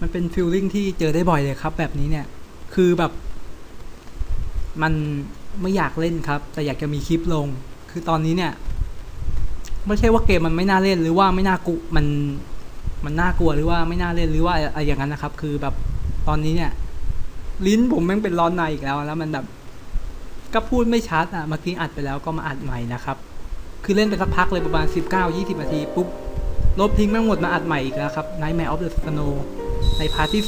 มันเป็นฟิลลิ่งที่เจอได้บ่อยเลยครับ แบบนี้เนี่ย คือแบบ มันไม่อยากเล่นครับ แต่อยากจะมีคลิปลง คือตอนนี้เนี่ย ไม่ใช่ว่าเกมมันไม่น่าเล่นหรือว่าไม่น่ากุมันมันน่ากลัวหรือว่าไม่น่าเล่นหรือว่าอะไรอย่างนั้นนะครับ คือแบบตอนนี้เนี่ย ลิ้นผมแม่งเป็นร้อนในอีกแล้ว แล้วมันแบบก็พูดไม่ชัดอะเมื่อกี้อัดไปแล้วก็มาอัดใหม่นะครับ คือเล่นไปสักพักเลยประมาณ 19-20นาทีปุ๊บลบทิ้งแม่งหมดมาอัดใหม่อีกแล้วครับ Nightmare of the Snow ในพาร์ทที่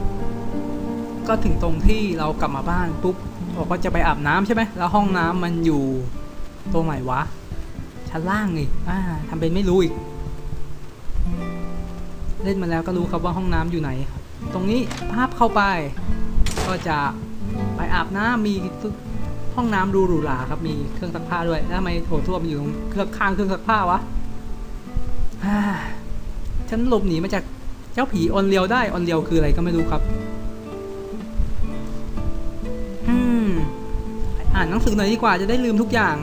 2ก็ถึงตรงที่เรากลับมาบ้านปุ๊บบอกว่าจะไปอาบน้ำใช่ไหมแล้วห้องน้ำมันอยู่ตรงไหนวะ ชั้นล่างนี่อ่าทำเป็นไม่รู้อีก เล่นมาแล้วก็รู้ครับว่าห้องน้ำอยู่ไหน ตรงนี้ภาพเข้าไป ก็จะไปอาบน้ำมีห้องน้ำดูหรูหราครับ มีเครื่องซักผ้าด้วย แล้วทำไมโถส้วมันอยู่ตรงเครื่องข้างเครื่องซักผ้าวะฉันหลบหนีมาจาก เจ้าผีออนเลียวได้ออนเลียวคืออะไรก็ไม่รู้ครับอืมอ่านหนังสือหน่อยดีกว่าจะได้ลืมทุกอย่าง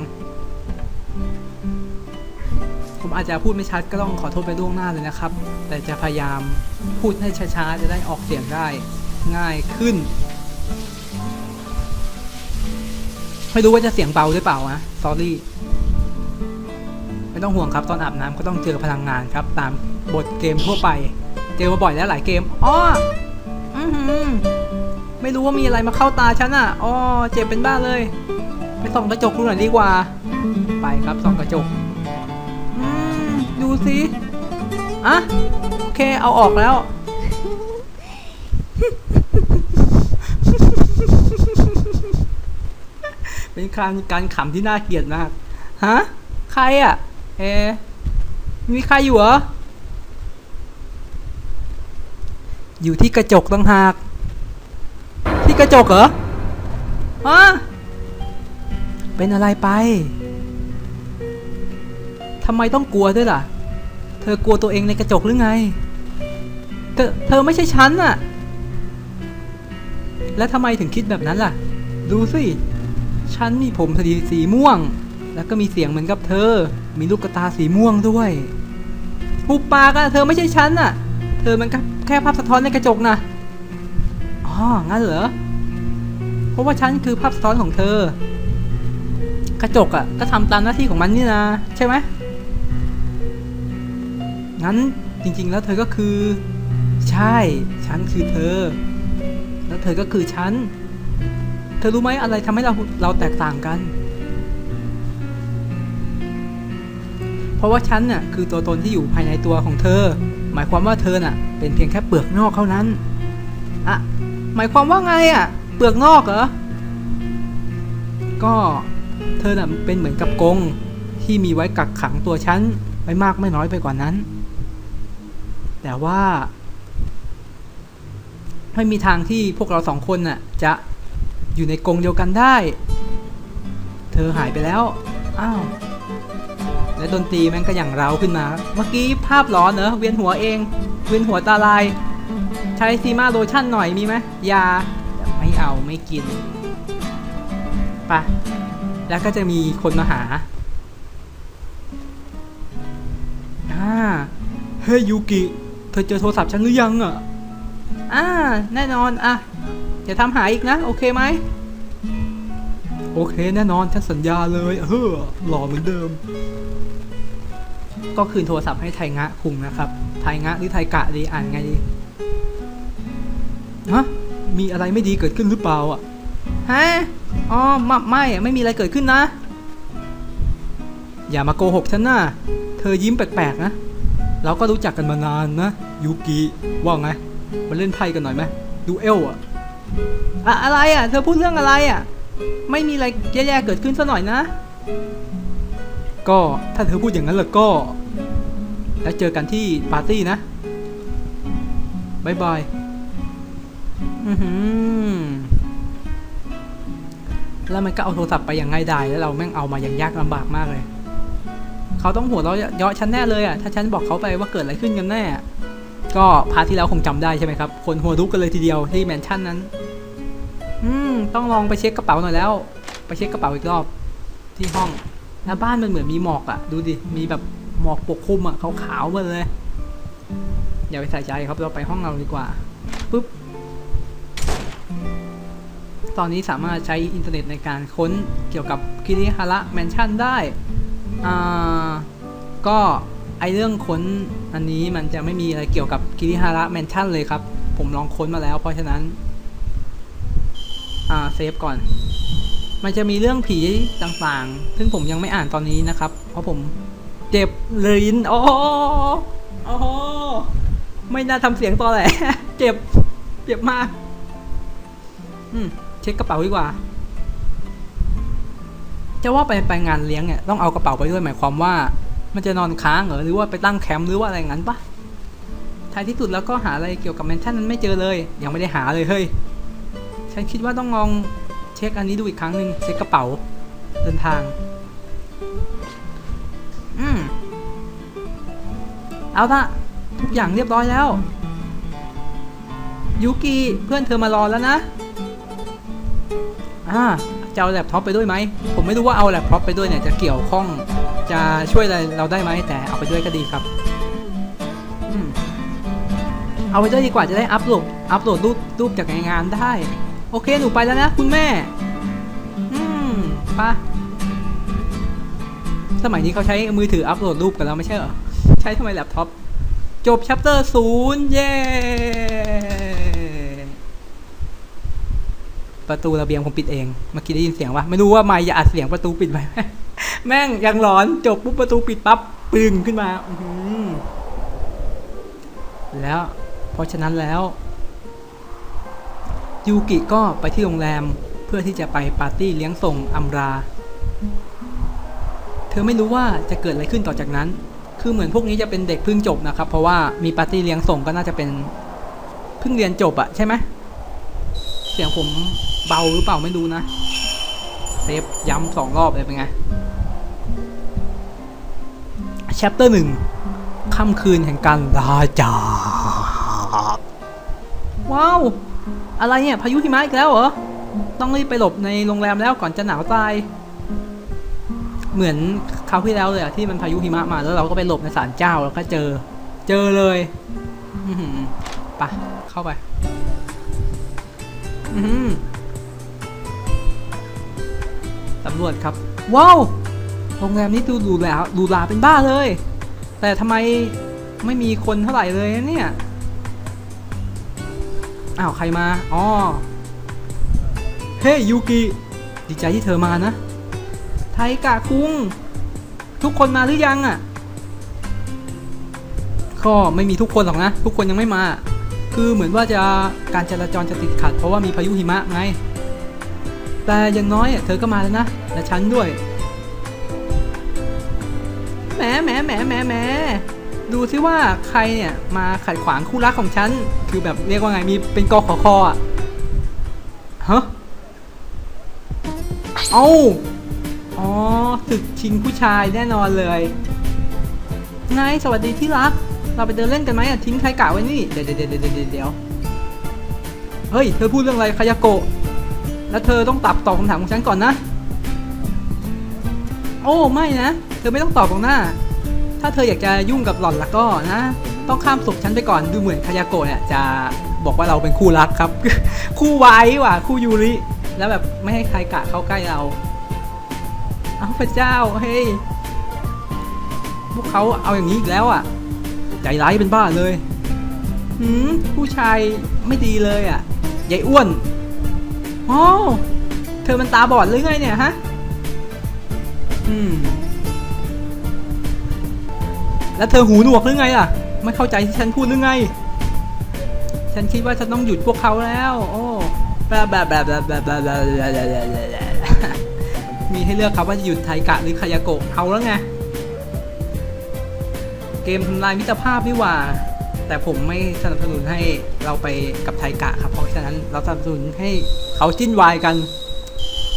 ผมอาจจะพูดไม่ชัดก็ต้องขอโทษไปล่วงหน้าเลยนะครับ แต่จะพยายามพูดให้ช้าๆจะได้ออกเสียงได้ง่ายขึ้นไม่รู้ว่าจะเสียงเบาหรือเปล่านะ sorry ไม่ต้องห่วงครับ ตอนอาบน้ำก็ต้องเจอพลังงานครับ ตามบทเกมทั่วไป เจอมาบ่อยแล้วหลายเกมอ้ออือหือไม่รู้ว่ามีอะไรมาเข้าตาฉันอะอ้อเจ็บเป็นบ้าเลย ไปส่องกระจกดูหน่อยดีกว่า ไปครับส่องกระจกอืมดูสิอะโอเคเอาออกแล้วเป็นการการขำที่น่าเกลียดมาก ฮะ ใครอะ เอ มีใครอยู่เหรอ อยู่ที่กระจกต่างหาก ที่กระจกเหรอฮะเป็นอะไรไปทำไมต้องกลัวด้วยล่ะ เธอกลัวตัวเองในกระจกหรือไง เธอเธอไม่ใช่ฉันน่ะ แล้วทำไมถึงคิดแบบนั้นล่ะ ดูสิ ฉันมีผมสีสีม่วง แล้วก็มีเสียงเหมือนกับเธอ มีลูกตาสีม่วงด้วย หุบปากอะเธอไม่ใช่ฉันอะเธอมันก็แค่ภาพสะท้อนในกระจกนะอ๋องั้นเหรอ เพราะว่าฉันคือภาพสะท้อนของเธอ กระจกอะก็ทำตามหน้าที่ของมันนี่นะ ใช่ไหมงั้นจริง ๆ แล้วเธอก็คือ ใช่ ฉันคือเธอ แล้วเธอก็คือฉัน เธอรู้ไหมอะไรทำให้เราเราแตกต่างกัน เพราะว่าฉันน่ะคือตัวตนที่อยู่ภายในตัวของเธอ หมายความว่าเธอน่ะ เป็นเพียงแค่เปลือกนอกเท่านั้นอะหมายความว่าไงอะเปลือกนอกเหรอ ก็เธอน่ะเป็นเหมือนกับกรงที่มีไว้กักขังตัวฉันไว้มากไม่น้อยไปกว่านั้น แต่ว่า ไม่มีทางที่พวกเราสองคนน่ะจะอยู่ในกรงเดียวกันได้ เธอหายไปแล้ว อ้าว และดนตรีแม่งก็อย่างเราขึ้นมา เมื่อกี้ภาพร้อนเนอะเวียนหัวเอง เวียนหัวตาลาย ใช้ซีมาโลชั่นหน่อยมีไหมยาไม่เอาไม่กินปะแล้วก็จะมีคนมาหาอ่าเฮ้ยยูกิ เธอเจอโทรศัพท์ฉันหรือยังอะอ่าแน่นอนอะอย่าทำหายอีกนะ โอเคไหมโอเคแน่นอนฉันสัญญาเลยเฮ้อหล่อเหมือนเดิม ก็คืนโทรศัพท์ให้ไทงะคุงนะครับ ไทงะหรือไทกะดีอ่านไงดีฮะมีอะไรไม่ดีเกิดขึ้นหรือเปล่าอะฮะอ๋อไม่ไม่ไม่มีอะไรเกิดขึ้นนะ อย่ามาโกหกฉันนะเธอยิ้มแปลกๆนะเราก็รู้จักกันมานานนะยูกิว่าไงมาเล่นไพ่กันหน่อยไหมดูเอลอะอะอะไรอะ เธอพูดเรื่องอะไรอะ ไม่มีอะไรแย่ๆเกิดขึ้นซะหน่อยนะ ก็ถ้าเธอพูดอย่างนั้นแล้วก็ แล้วเจอกันที่ปาร์ตี้นะบายบายแล้วมันก็เอาโทรศัพท์ไปอย่างง่ายดายแล้วเราแม่งเอามาอย่างยากลำบากมากเลย เขาต้องหัวเราะเยาะฉันแน่เลยอะ ถ้าฉันบอกเขาไปว่าเกิดอะไรขึ้นกันแน่ ก็พาที่แล้วคงจำได้ใช่ไหมครับ คนหัวรุกกันเลยทีเดียวที่แมนชั่นนั้น อืม ต้องลองไปเช็คกระเป๋าหน่อยแล้ว ไปเช็คกระเป๋าอีกรอบ ที่ห้องแล้วบ้านมันเหมือนมีหมอกอะ ดูดิ มีแบบ หมอกปกคลุมอะขาวๆหมดเลย อย่าไปใส่ใจครับเราไปห้องเราดีกว่าปุ๊บตอนนี้สามารถใช้อินเทอร์เน็ตในการค้นเกี่ยวกับคิริฮาระแมนชั่นได้อ่าก็ไอเรื่องค้นอันนี้มันจะไม่มีอะไรเกี่ยวกับคิริฮาระแมนชั่นเลยครับ ผมลองค้นมาแล้วเพราะฉะนั้นอ่าเซฟก่อน มันจะมีเรื่องผีต่างๆ ซึ่งผมยังไม่อ่านตอนนี้นะครับ เพราะผม เจ็บลิ้นอ้โหโอ้โหไม่น่าทำเสียงตอแหละ เจ็บ เจ็บมาก อืม เช็คกระเป๋าดีกว่า จะว่าไปไปงานเลี้ยงเนี่ยต้องเอากระเป๋าไปด้วยหมายความว่า มันจะนอนค้างเหรอหรือว่าไปตั้งแคมป์หรือว่าอะไรงั้นปะท้ายที่สุดแล้วก็หาอะไรเกี่ยวกับแมนชั่นนั้นไม่เจอเลย ยังไม่ได้หาเลยเฮ้ย ฉันคิดว่าต้องลองเช็คอันนี้ดูอีกครั้งหนึ่งเช็คกระเป๋าเดินทาง อืมเอาละทุกอย่างเรียบร้อยแล้ว ยูกิเพื่อนเธอมารอแล้วนะ อ่าจะเอาแล็ปท็อปไปด้วยไหม ผมไม่รู้ว่าเอาแล็ปท็อปไปด้วยเนี่ยจะเกี่ยวข้องจะช่วยอะไรเราได้ไหมแต่เอาไปด้วยก็ดีครับอเอาไปด้วยดีกว่าจะได้อัพโหลดอัพโหลดรูปรูปจากงานได้ โอเคหนูไปแล้วนะ คุณแม่ อืมปะ สมัยนี้เขาใช้มือถืออัพโหลดรูปกันแล้วไม่ใช่เหรอ ใช้ทำไมแล็ปท็อป จบชัปเตอร์ศูนย์เย้ประตูระเบียงผมปิดเองเมื่อกี้ได้ยินเสียงว่าไม่รู้ว่าไม่จะอัดเสียงประตูปิดไหมแม่งยังหลอนจบปุ๊บประตูปิดปั๊บปึงขึ้นมาแล้ว เพราะฉะนั้นแล้วยูกิก็ไปที่โรงแรมเพื่อที่จะไปปาร์ตี้เลี้ยงส่งอัมรา เธอไม่รู้ว่าจะเกิดอะไรขึ้นต่อจากนั้น คือเหมือนพวกนี้จะเป็นเด็กเพิ่งจบนะครับ เพราะว่ามีปาร์ตี้เลี้ยงส่งก็น่าจะเป็นเพิ่งเรียนจบอะใช่ไหมเสียงผมเบาหรือเปล่าไม่รู้นะ เซฟย้ำสองรอบเลยเป็นไงแชปเตอร์หนึ่งค่ำคืนแห่งการลาจากว้าว อะไรเนี่ย พายุหิมะอีกแล้วเหรอ ต้องรีบไปหลบในโรงแรมแล้วก่อนจะหนาวตาย เหมือนคราวที่แล้วเลยอะที่มันพายุหิมะมาแล้วเราก็ไปหลบในศาลเจ้าแล้วก็เจอ เจอเลยไปะเข้าไปอืมสำรวจครับ ว้าวโรงแรมนี้ดูดูแล้วดูหราเป็นบ้าเลย แต่ทำไมไม่มีคนเท่าไหร่เลยเนี่ยอ้าวใครมาอ๋อเฮ้ยยูกิดีใจที่เธอมานะ ไทกะคุง ทุกคนมาหรือยังอะ่ะก็ไม่มีทุกคนหรอกนะ ทุกคนยังไม่มา คือเหมือนว่าจะการจราจรจะติดขัด เพราะว่ามีพายุหิมะไง แต่อย่างน้อยอเธอก็มาแล้วนะ และฉันด้วยแหมแหมแหมแหมแหมดูซิว่าใครเนี่ยมาขัดขวางคู่รักของฉัน คือแบบเรียกว่าไงมีเป็นกอขอคออะฮะ เอ้า อ๋อศึกชิงผู้ชายแน่นอนเลยไงสวัสดีที่รัก เราไปเดินเล่นกันไหมอะทิ้งไทกะไว้นี่เดี๋ยวเดี๋ยวเดี๋ยวเดี๋ยวเดี๋ยวเฮ้ย เธอพูดเรื่องอะไรคายาโกะ แล้วเธอต้องตอบตอบคำถามของฉันก่อนนะ โอ้ไม่นะ เธอไม่ต้องตอบตรงหน้า ถ้าเธออยากจะยุ่งกับหล่อนละก็นะ ต้องข้ามศพฉันไปก่อนดูเหมือนคายาโกะเนี่ยจะบอกว่าเราเป็นคู่รักครับ คู่ไว้ว่ะ คู่ยูริ แล้วแบบไม่ให้ใครกะเข้าใกล้เรา เอาพระเจ้าเฮ้ยพวกเขาเอาอย่างนี้อีกแล้วอะ ใจร้ายเป็นบ้าเลยหืมผู้ชายไม่ดีเลยอะใหญ่อ้วนโอ้เธอมันตาบอดหรือไงเนี่ยฮะอืมแล้วเธอหูหนวกหรือไงล่ะ ไม่เข้าใจที่ฉันพูดหรือไง ฉันคิดว่าฉันต้องหยุดพวกเขาแล้ว โอ้แบบแบบแบบแบบแบบแบบแบบ มีให้เลือกครับว่าจะหยุดไทกะหรือคายาโกะเอาแล้วไง เกมทำลายมิตรภาพนี่หว่า แต่ผมไม่สนับสนุนให้เราไปกับไทกะครับ เพราะฉะนั้นเราสนับสนุนให้เขาจิ้นวายกัน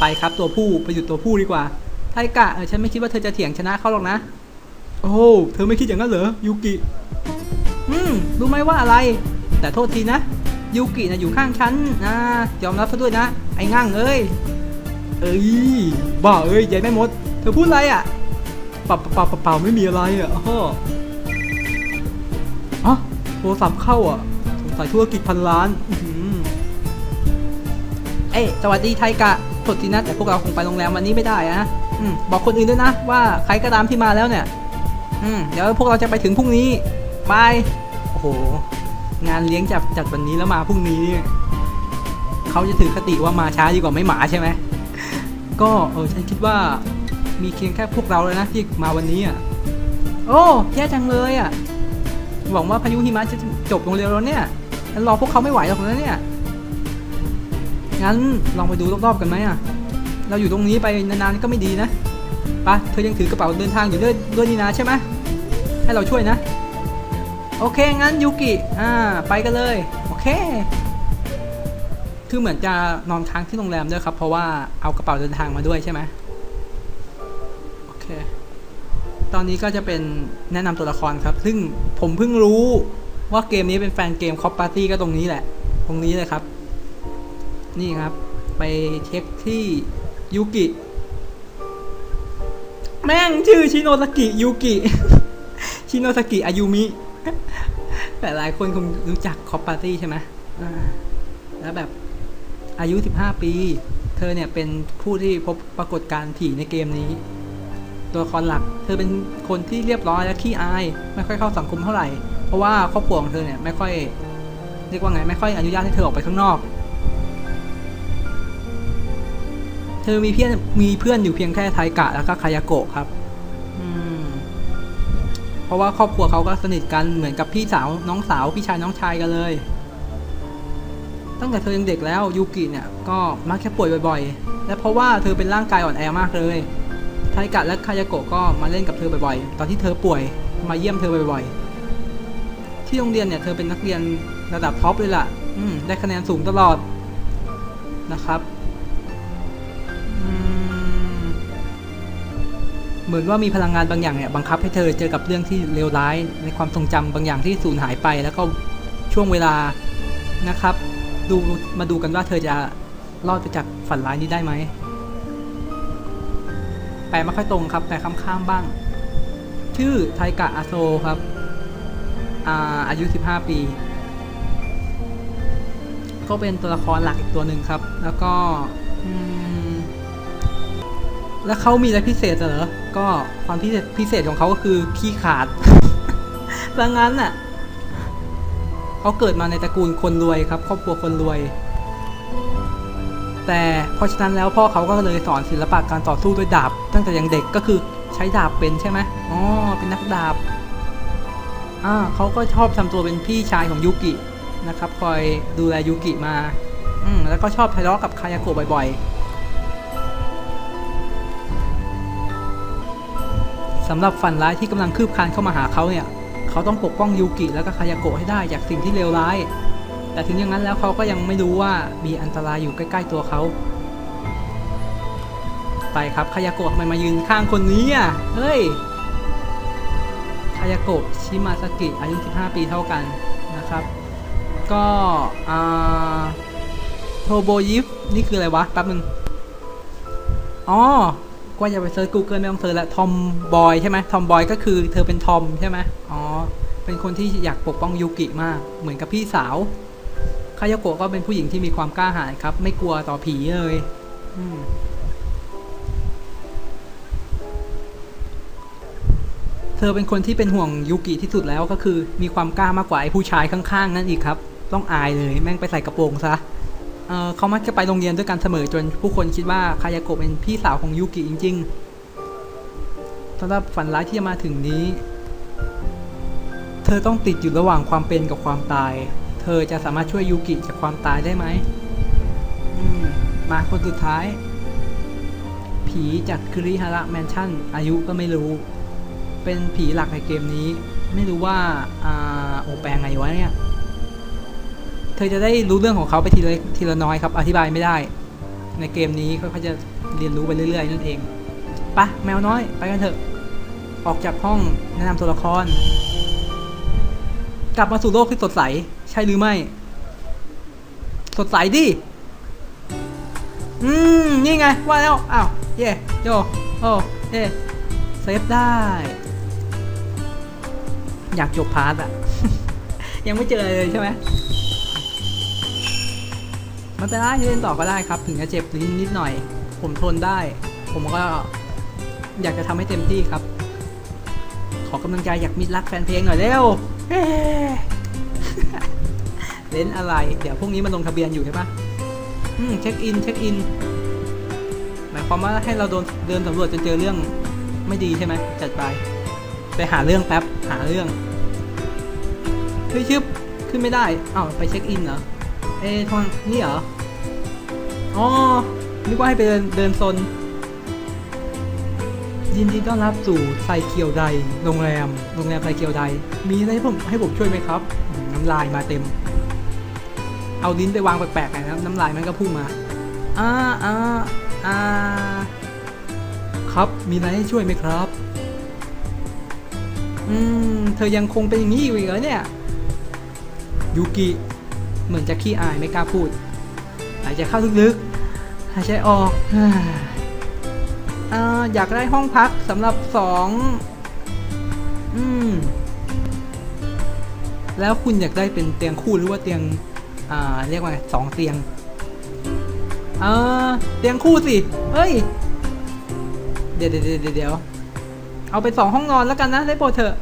ไปครับตัวผู้ไปหยุดตัวผู้ดีกว่า ไทกะเออฉันไม่คิดว่าเธอจะเถียงชนะเขาหรอกนะ โอ้โหเธอไม่คิดอย่างนั้นเหรอยูกิ อืมรู้ไหมว่าอะไร แต่โทษทีนะยูกินะอยู่ข้างฉันนะยอมรับซะด้วยนะ ไอ้งั่งเอ้ย เอ้ยบ้าเอ้ยยายแม่มด เธอพูดอะไรอะป่าเปล่าเปล่าเปล่าไม่มีอะไรอะอ้ออ๋อรศัพท์เข้าอะ สงสัยธุรกิจพันล้านเอ้ยสวัสดีไทกะสดทีนะแต่พวกเราคงไปโรงแรมวันนี้ไม่ได้อะอืมบอกคนอื่นด้วยนะ ว่าใครก็ตามที่มาแล้วเนี่ย อืมเดี๋ยวพวกเราจะไปถึงพรุ่งนี้บายโอ้โห งานเลี้ยงจัดจัดวันนี้แล้วมาพรุ่งนี้เนี่ยเขาจะถือคติว่ามาช้าดีกว่าไม่หมาใช่ไหม ก็เออฉันคิดว่ามีเพียงแค่พวกเราเลยนะที่มาวันนี้อะ โอ้แย่จังเลยอะ หวังว่าพายุหิมะจะจบลงเร็วแล้วเนี่ยฉันรอพวกเขาไม่ไหวหรอกนะเนี่ย งั้นลองไปดูรอบๆกันไหมอะ เราอยู่ตรงนี้ไปนานๆก็ไม่ดีนะไปะเธอยังถือกระเป๋าเดินทางอยู่ด้วยด้วยนี่นะใช่ไหมให้เราช่วยนะ โอเคงั้นยูกิ อ่า ไปกันเลย โอเค คือเหมือนจะนอนค้างที่โรงแรมด้วยครับ เพราะว่าเอากระเป๋าเดินทางมาด้วยใช่ไหมโอเค ตอนนี้ก็จะเป็นแนะนำตัวละครครับ ซึ่งผมเพิ่งรู้ว่าเกมนี้เป็นแฟนเกมคอปปาร์ตี้ก็ตรงนี้แหละ ตรงนี้เลยครับ นี่ครับ ไปเช็คที่ยูกิ แม่งชื่อชิโนสกิยูกิ ชิโนสกิอายุมิ แต่หลายคนคงรู้จักคอปปาร์ตี้ใช่ไหมแล้วแบบ อายุ 15 ปี เธอเนี่ยเป็นผู้ที่พบปรากฏการณ์ผีในเกมนี้ ตัวละครหลัก เธอเป็นคนที่เรียบร้อยและขี้อาย ไม่ค่อยเข้าสังคมเท่าไหร่ เพราะว่าครอบครัวของเธอเนี่ยไม่ค่อยเรียกว่าไงไม่ค่อยอนุญาตให้เธอออกไปข้างนอก เธอมีเพื่อนมีเพื่อนอยู่เพียงแค่ไทกะแล้วก็คายาโกะครับเพราะว่าครอบครัวเขาก็สนิทกันเหมือนกับพี่สาวน้องสาวพี่ชายน้องชายกันเลย ตั้งแต่เธอยังเด็กแล้วยูกิเนี่ยก็มักแค่ป่วยบ่อยๆ และเพราะว่าเธอเป็นร่างกายอ่อนแอมากเลยไทกะและคายาโกะก็มาเล่นกับเธอบ่อยๆ ตอนที่เธอป่วยมาเยี่ยมเธอบ่อยๆ ที่โรงเรียนเนี่ยเธอเป็นนักเรียนระดับท็อปเลยล่ะอืได้คะแนนสูงตลอดนะครับเหมือนว่ามีพลังงานบางอย่างเนี่ยบังคับให้เธอเจอกับเรื่องที่เลวร้าย ในความทรงจำบางอย่างที่สูญหายไป แล้วก็ช่วงเวลานะครับ ดูมาดูกันว่าเธอจะรอดไปจากฝันร้ายนี้ได้ไหม แปลไม่ค่อยตรงครับ แปลข้ามๆบ้าง ชื่อไทกะอาโซครับอาอายุ 15 ปี ก็เป็นตัวละครหลักอีกตัวหนึ่งครับ แล้วก็แล้วเขามีอะไรพิเศษเหรอ ก็ความพิเศษพิเศษของเขาก็คือขี้ขาดดังนั้นน่ะ เขาเกิดมาในตระกูลคนรวยครับ ครอบครัวคนรวย แต่เพราะฉะนั้นแล้วพ่อเขาก็เลยสอนศิลปะการต่อสู้ด้วยดาบ ตั้งแต่ยังเด็กก็คือใช้ดาบเป็นใช่ไหมอ๋อเป็นนักดาบอ่าเขาก็ชอบทำตัวเป็นพี่ชายของยูกินะครับ คอยดูแลยูกิมาอืมแล้วก็ชอบทะเลาะกับคายาโกะบ่อยๆสำหรับฝันร้ายที่กำลังคืบคลานเข้ามาหาเขาเนี่ย เขาต้องปกป้องยูกิแล้วก็คายาโกะให้ได้จากสิ่งที่เลวร้าย แต่ถึงอย่างนั้นแล้วเขาก็ยังไม่รู้ว่ามีอันตรายอยู่ใกล้ ๆ ตัวเขาไปครับคายาโกะทำไมมายืนข้างคนนี้อะเฮ้ยคายาโกะชิมาสกิอายุ 15 ปีเท่ากันนะครับ ก็อ่าโทโบยิฟนี่คืออะไรวะแป๊บนึงอ๋อ ก็อย่าไปเซิร์ช Google ไม่ต้องเซิร์ชละทอมบอยใช่ไหมทอมบอยก็คือเธอเป็นทอมใช่ไหมอ๋อ เป็นคนที่อยากปกป้องยูกิมาก เหมือนกับพี่สาวคายโกะก็เป็นผู้หญิงที่มีความกล้าหาญครับ ไม่กลัวต่อผีเลยเธอเป็นคนที่เป็นห่วงยูกิที่สุดแล้วก็คือ มีความกล้ามากกว่าไอ้ผู้ชายข้างๆนั่นอีกครับ ต้องอายเลยแม่งไปใส่กระโปรงซะ เขามักจะไปโรงเรียนด้วยกันเสมอจนผู้คนคิดว่าคายาโกะเป็นพี่สาวของยูกิจริงๆสำหรับฝันร้ายที่จะมาถึงนี้ เธอต้องติดอยู่ระหว่างความเป็นกับความตาย เธอจะสามารถช่วยยูกิจากความตายได้ไหมมมาคนสุดท้าย ผีจากคริฮาระแมนชั่น อายุก็ไม่รู้ เป็นผีหลักในเกมนี้ ไม่รู้ว่าอ่าโอแปลงไงวะเนี่ย เธอจะได้รู้เรื่องของเขาไปทีละทีละน้อยครับ อธิบายไม่ได้ ในเกมนี้เขาจะเรียนรู้ไปเรื่อยๆนั่นเองปะแมวน้อย ไปกันเถอะ ออกจากห้องแนะนำตัวละคร กลับมาสู่โลกที่สดใส ใช่หรือไม่ สดใสดิ อืม นี่ไง ว่าแล้ว อ้าว เย่โยโอ้เย่เซฟได้ อยากจบพาร์ทอะยังไม่เจออะไรเลยใช่ไหม มันเป็นไรเล่นต่อก็ได้ครับ ถึงจะเจ็บลิ้นนิดหน่อย ผมทนได้ ผมก็อยากจะทำให้เต็มที่ครับ ขอกำลังใจอยากมิดรักแฟนเพลงหน่อยเร็วเฮ้เล่นอะไร เดี๋ยวพรุ่งนี้มันลงทะเบียนอยู่ใช่ปะอืมเช็คอินเช็คอิน หมายความว่าให้เราโดนเดินสำรวจจนเจอเรื่องไม่ดีใช่ไหมจัดไป ไปหาเรื่องแป๊บ หาเรื่องเฮ้ยชึบขึ้นไม่ได้อ้าวไปเช็คอินเหรอ เอทางนี่เหรอ อ๋อ นึกว่าให้ไปเดินเดินโซน ยินดีต้อนรับสู่ไซเคียวได โรงแรม โรงแรมไซเคียวได มีอะไรให้ผมให้ผมช่วยไหมครับ น้ำลายมาเต็ม เอาลิ้นไปวางแปลกๆหน่อยนะน้ำลายมันก็พุ่งมา อ่าอ่าอ่าครับ มีอะไรให้ช่วยไหมครับ อืม เธอยังคงเป็นอย่างนี้อยู่อีกเหรอเนี่ย ยูกิ มือนจะขี้อายไม่กล้าพูด หายใจเข้าลึกๆ หายใจออกออยากได้ห้องพักสำหรับสองอืม แล้วคุณอยากได้เป็นเตียงคู่หรือว่าเตียง อ่า เรียกว่าไงสองเตียง เออเตียงคู่สิ เฮ้ยเดี๋ยวเดี๋ยวเดี๋ยวเดี๋ยวเอาไปสองห้องนอนแล้วกันนะได้โปรดเถอะ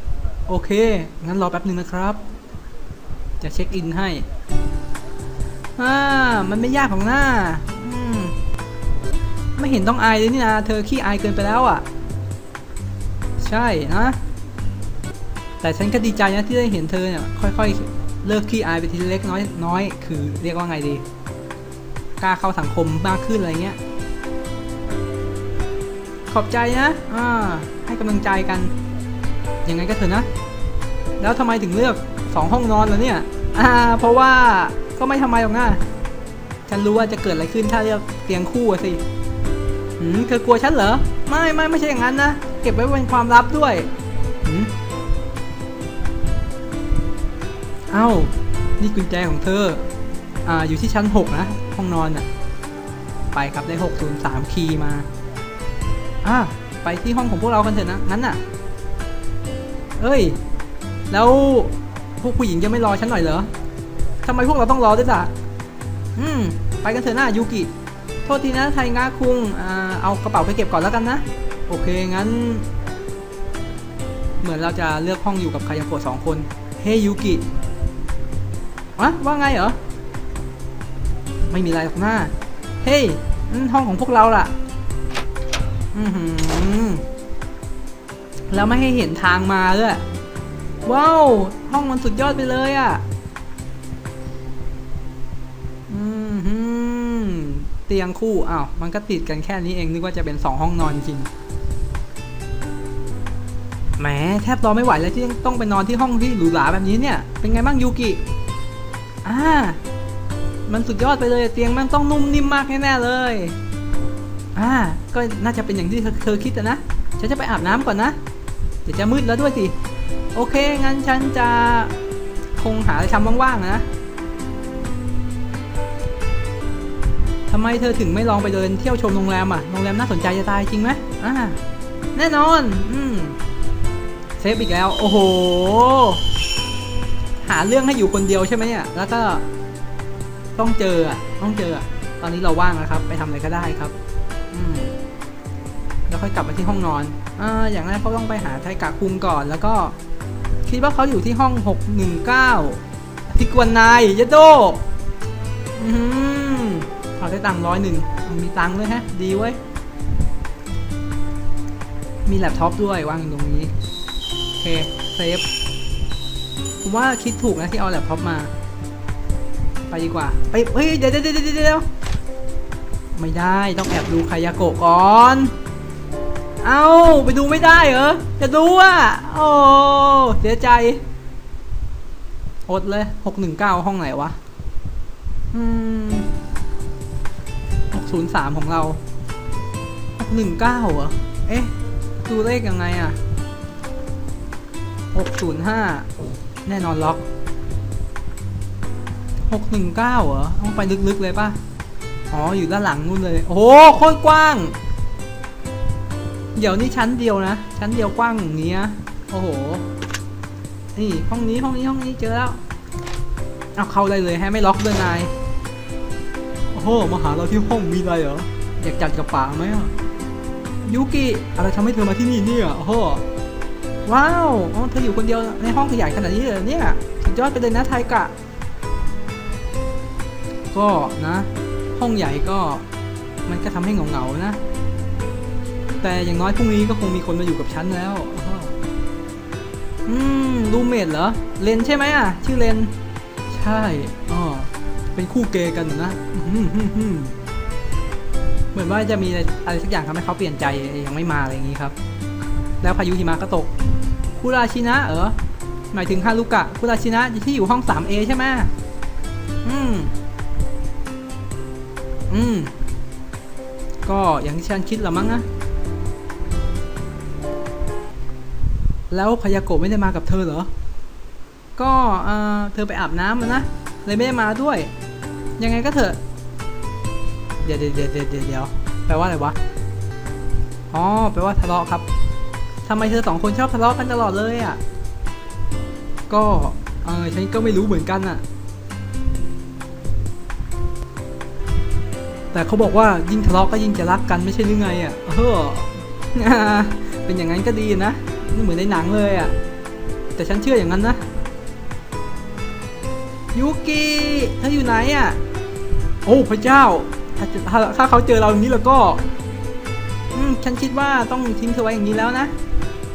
โอเค งั้นรอแป๊บหนึ่งนะครับ จะเช็คอินให้ อ่ามันไม่ยากของหน้าอืมไม่เห็นต้องอายเลยนี่นะเธอขี้อายเกินไปแล้วอะ ใช่นะ แต่ฉันก็ดีใจนะที่ได้เห็นเธอเนี่ยค่อยๆ เลิกขี้อายไปทีเล็กน้อยน้อยคือเรียกว่าไงดีกล้าเข้าสังคมมากขึ้นอะไรเงี้ย ขอบใจนะอ่าให้กำลังใจกัน ยังไงก็เถอะนะ แล้วทำไมถึงเลือกสองห้องนอนล่ะเนี่ย อ่า เพราะว่า ก็ไม่ทำไมหรอกนะฉันรู้ว่าจะเกิดอะไรขึ้นถ้าเลือกเตียงคู่อะสิหืมเธอกลัวฉันเหรอ ไม่ไม่ไม่ใช่อย่างนั้นนะ เก็บไว้เป็นความลับด้วยหืมเอ้า นี่กุญแจของเธอ อ่า อยู่ที่ชั้น 6 นะ ห้องนอนน่ะ ไปครับได้ 603 คีย์มา อะไปที่ห้องของพวกเรากันเถอะนะ งั้นน่ะ เอ้ย แล้วพวกผู้หญิงจะไม่รอฉันหน่อยเหรอ ทำไมพวกเราต้องรอด้วยล่ะ อืม ไปกันเถอะนะยูกิ โทษทีนะไทงาคุงอ่าเอากระเป๋าไปเก็บก่อนแล้วกันนะ โอเค งั้น เหมือนเราจะเลือกห้องอยู่กับคายาโกะสองคน เฮ้ยยูกิวะว่าไงเหรอ ไม่มีอะไรหรอกหน้า เฮ้ยนั่นห้องของพวกเราล่ะ อือหือแล้วไม่ให้เห็นทางมาด้วย ว้าว ห้องมันสุดยอดไปเลยอะ่ะ เตียงคู่อ้าวมันก็ติดกันแค่นี้เองนึกว่าจะเป็นสองห้องนอนจริงแหมแทบรอไม่ไหวแล้วที่ต้องไปนอนที่ห้องที่หรูหราแบบนี้เนี่ย เป็นไงบ้างยูกิอ่ามันสุดยอดไปเลยเตียงมันต้องนุ่มนิ่มมากแน่ๆเลยอ่าก็น่าจะเป็นอย่างที่เธอคิดนะฉันจะไปอาบน้ำก่อนนะเดี๋ยวจะมืดแล้วด้วยสิโอเคงั้นฉันจะคงหาอะไรทำว่างๆนะ ทำไมเธอถึงไม่ลองไปเดินเที่ยวชมโรงแรมอะ โรงแรมน่าสนใจจะตายจริงไหมอ่าแน่นอน อืมเซฟอีกแล้ว โอ้โห หาเรื่องให้อยู่คนเดียวใช่ไหมเนี่ย แล้วก็ต้องเจออะ ต้องเจออะ ตอนนี้เราว่างแล้วครับ ไปทำอะไรก็ได้ครับ อืมแล้วค่อยกลับมาที่ห้องนอนอ่าอย่างแรกเขาต้องไปหาไทกะคุงก่อน แล้วก็ คิดว่าเขาอยู่ที่ห้อง619ที่กวนนายยะโดอืม ได้ตังค์ร้อยหนึ่งมีตังค์ด้วยฮะ ดีเว้ย มีแล็ปท็อปด้วยวางอยู่ตรงนี้ โอเค เซฟ ผมว่าคิดถูกนะที่เอาแล็ปท็อปมา ไปดีกว่า ไป เฮ้ย เดี๋ยวเดี๋ยวเดี๋ยวเดี๋ยวไม่ได้ต้องแอบดูคายาโกะก่อน เอาไปดูไม่ได้เหรอ จะดูอะ โอ้เสียใจ อดเลยหกหนึ่งเก้าห้องไหนวะ อืม ศูนย์สามของเราหนึ่งเก้าเหรอ เอ๊ะ ดูเลขยังไงอะหกศูนย์ห้าแน่นอนล็อกหกหนึ่งเก้าเหรอ ต้องไปลึกๆเลยป่ะ อ๋อ อยู่ด้านหลังนู่นเลย โอ้โหโคตรกว้าง เดี๋ยวนี่ชั้นเดียวนะ ชั้นเดียวกว้างอย่างนี้นะโอ้โห นี่ห้องนี้ห้องนี้ห้องนี้เจอแล้ว เอาเข้าได้เลยแฮะไม่ล็อกด้วยนาย โอ้โหมาหาเราที่ห้องมีอะไรเหรออยากจัดกับป่าไหมอะยูกิอะไรทำให้เธอมาที่นี่เนี่ยโอ้โหว้าวอ๋อเธออยู่คนเดียวในห้องขยายขนาดนี้เลยเนี่ยสุดยอดไปเลยนะไทกะ ก็นะ ห้องใหญ่ก็มันก็ทำให้เหงาๆนะ แต่อย่างน้อยพรุ่งนี้ก็คงมีคนมาอยู่กับฉันแล้วอ้าวอืมรูเมทเหรอเลนใช่ไหมอะ ชื่อเลน ใช่อ๋อ เป็นคู่เกย์กันนะอื้อหือหือหือเหมือนว่าจะมีอะไรสักอย่างทำให้เขาเปลี่ยนใจยังไม่มาอะไรอย่างนี้ครับ แล้วพายุหิมะก็ตกคุราชินะเออหมายถึงฮารุกะคุราชินะที่อยู่ห้อง 3A ใช่ไหมอืม อืม ก็อย่างที่ฉันคิดละมั้งนะแล้วพยาโกะไม่ได้มากับเธอเหรอ ก็เออเธอไปอาบน้ำมานะ เลยไม่ได้มาด้วย ยังไงก็เถอะ เดี๋ยวเดี๋ยวเดี๋ยวเดี๋ยวเดี๋ยวแปลว่าอะไรวะ อ๋อ แปลว่าทะเลาะครับทำไมเธอสองคนชอบทะเลาะกันตลอดเลยอะ ก็ เออฉันก็ไม่รู้เหมือนกันอะ แต่เขาบอกว่ายิ่งทะเลาะก็ยิ่งจะรักกันไม่ใช่หรือไงอะ เออเป็นอย่างนั้นก็ดีนะนี่เหมือนในหนังเลยอะ แต่ฉันเชื่ออย่างนั้นนะ ยูกิเธออยู่ไหนอะ โอ้พระเจ้า ถ้าถ้าถ้าเขาเจอเราอย่างนี้แล้วก็ อืมฉันคิดว่าต้องทิ้งเธอไว้อย่างนี้แล้วนะ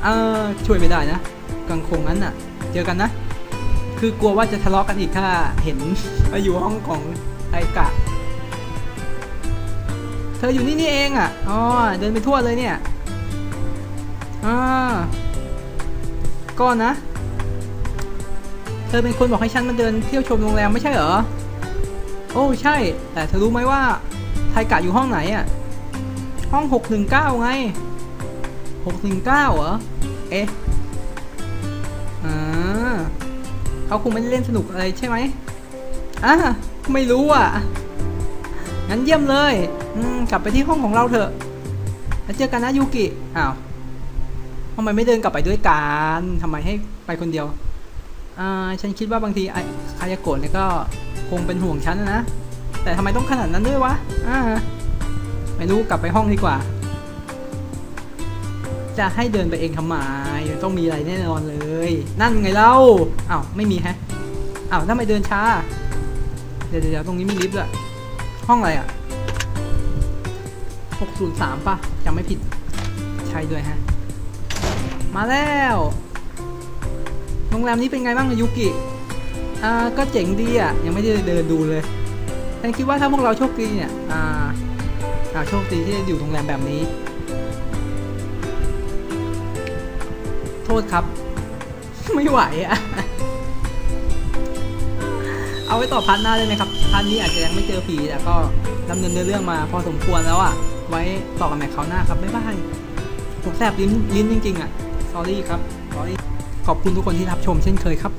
เออช่วยไม่ได้นะกังคงนั้นน่ะ เจอกันนะ คือกลัวว่าจะทะเลาะกันอีกถ้าเห็นมาอยู่ห้องของไอกะ เธออยู่นี่นี่เองอะ อ๋อ เดินไปทั่วเลยเนี่ยอ่าก็นะ เธอเป็นคนบอกให้ฉันมาเดินเที่ยวชมโรงแรมไม่ใช่เหรอ โอ้ใช่ แต่เธอรู้ไหมว่า ไทกะอยู่ห้องไหนอะห้อง 619 ไง 619 เหรอ เอ๊ะอ่าเขาคงไม่ได้เล่นสนุกอะไรใช่ไหมอ่าไม่รู้อะ งั้นเยี่ยมเลยกลับไปที่ห้องของเราเถอะ แล้วเจอกันนะยูกิ อ้าวทำไมไม่เดินกลับไปด้วยกันทำไมให้ไปคนเดียว อ่า ฉันคิดว่าบางทีไอ้คายาโกะเนี่ยก็ คงเป็นห่วงฉันนะ แต่ทำไมต้องขนาดนั้นด้วยวะ อ่า ไม่รู้กลับไปห้องดีกว่า จะให้เดินไปเองทำไมต้องมีอะไรแน่นอนเลย นั่นไงเล่าอ้าวไม่มีแฮะอ้าวทำไมเดินช้า เดี๋ยวเดี๋ยวตรงนี้มีลิฟต์ด้วยห้องอะไรอะ 603 ป่ะจำไม่ผิด ใช่ด้วยฮะ มาแล้ว โรงแรมนี้เป็นไงบ้างยูกิ อ่าก็เจ๋งดีอะยังไม่ได้เดินดูเลยฉันคิดว่าถ้าพวกเราโชคดีเนี่ยอ่าอ่าโชคดีที่ได้อยู่โรงแรมแบบนี้ โทษครับ ไม่ไหวอะเอาไว้ต่อพันหน้าได้ไหมครับพันนี้อาจจะยังไม่เจอผีแต่ก็ดำเนินเรื่องมาพอสมควรแล้วอะ ไว้ต่อกันใหม่คราวหน้าครับบ๊ายบายผมแสบลิ้นลิ้นจริงๆอะสอรี่ครับสอรี่ขอบคุณทุกคนที่รับชมเช่นเคยครับ